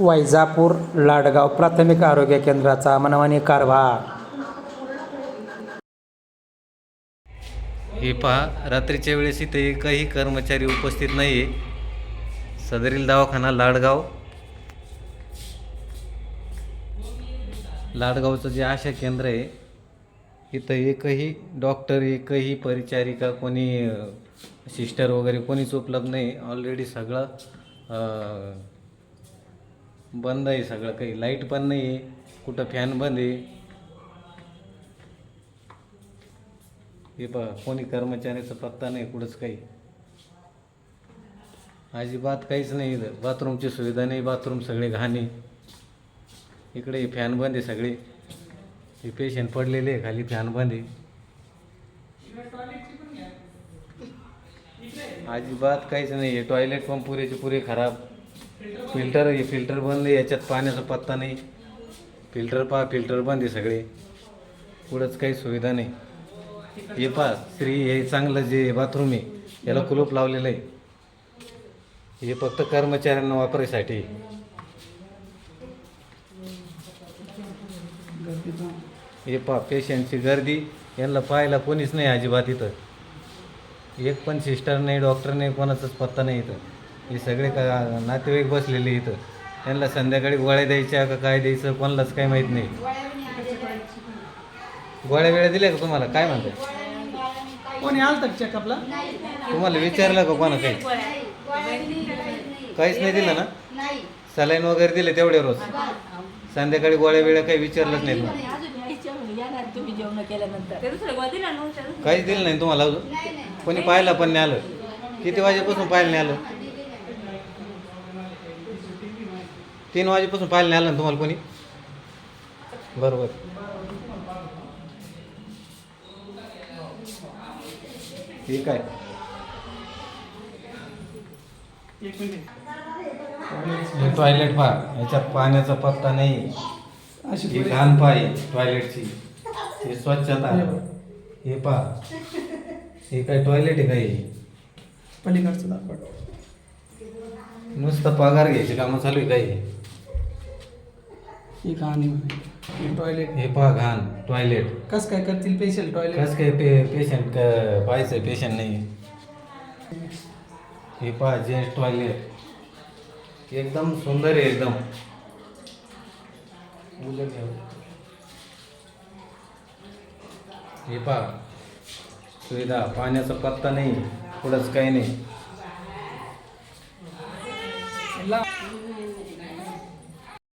वैजापूर लाडगाव प्राथमिक आरोग्य केंद्राचा मनमानी कारभार. हे पहा रात्रीच्या वेळेस इथे एकही कर्मचारी उपस्थित नाही आहे सदरील दवाखाना लाडगाव. लाडगावचं जे आशा केंद्र आहे इथं एकही डॉक्टर एकही परिचारिका कोणी सिस्टर वगैरे कोणीच उपलब्ध नाही. ऑलरेडी सगळं बंद आहे सगळं काही. लाइट पण नाही आहे कुठं फॅन बंद आहे? हे पहा कोणी कर्मचाऱ्याचा पत्ता नाही कुठंच काही. अजिबात काहीच नाही इथं. बाथरूमची सुविधा नाही बाथरूम सगळे घाणे इकडे फॅन बंद आहे सगळे. हे पेशंट पडलेले आहे खाली फॅन बंद आहे. अजिबात काहीच नाही. आहे टॉयलेट पण पुरेचे पुरे खराब. फिल्टर हे फिल्टर बंद याच्यात पाण्याचा पत्ता नाही. फिल्टर पहा फिल्टर बंद आहे सगळे. पुढंच काही सुविधा नाही. हे पहा श्री हे चांगलं जे बाथरूम आहे याला कुलूप लावलेलं आहे. हे फक्त कर्मचाऱ्यांना वापरायसाठी. हे पहा पेशंटची गर्दी यांना पाहायला कोणीच नाही अजिबात इथं. एक पण सिस्टर नाही डॉक्टर नाही कोणाचाच पत्ता नाही इथं. हे सगळे का नातेवाईक बसलेले इथं. त्यांना संध्याकाळी गोळ्या द्यायच्या का काय द्यायचं कोणालाच काही माहीत नाही. गोळ्या वेळ्या दिल्या का तुम्हाला? काय म्हणताय? कोणी आलं तर चेकअपला तुम्हाला विचारलं का कोणा काही? काहीच नाही दिलं ना? सलाईन वगैरे दिले तेवढे रोज. संध्याकाळी गोळ्या वेळ्या काही विचारलंच नाही तुम्हाला तुम्ही काहीच दिलं नाही तुम्हाला अजून? कोणी पाहायला पण नाही आलं? किती वाजेपासून पाहायला नाही आलं? तीन वाजेपासून पाहायला नाही आलं ना तुम्हाला कोणी? बरोबर. ठीक आहे. हे टॉयलेट पहा याच्यात पाण्याचा पत्ता नाही. ही घाण पाय टॉयलेटची हे स्वच्छता. हे पहा. हे काय टॉयलेट आहे काय पलीकडचं दाखवा. नुसतं पगार घ्यायची कामं चालू आहे काही ही कहाणी टॉयलेट हे पहा घाण टॉयलेट कस काय करतील पेशंट टॉयलेट कस काय पे पेशंट पाहायचं पेशंट नाही. हे पहा जेंट्स टॉयलेट एकदम सुंदर आहे एकदम. हे पहा सुविधा पाण्याचा पत्ता नाही पुढंच काही नाही.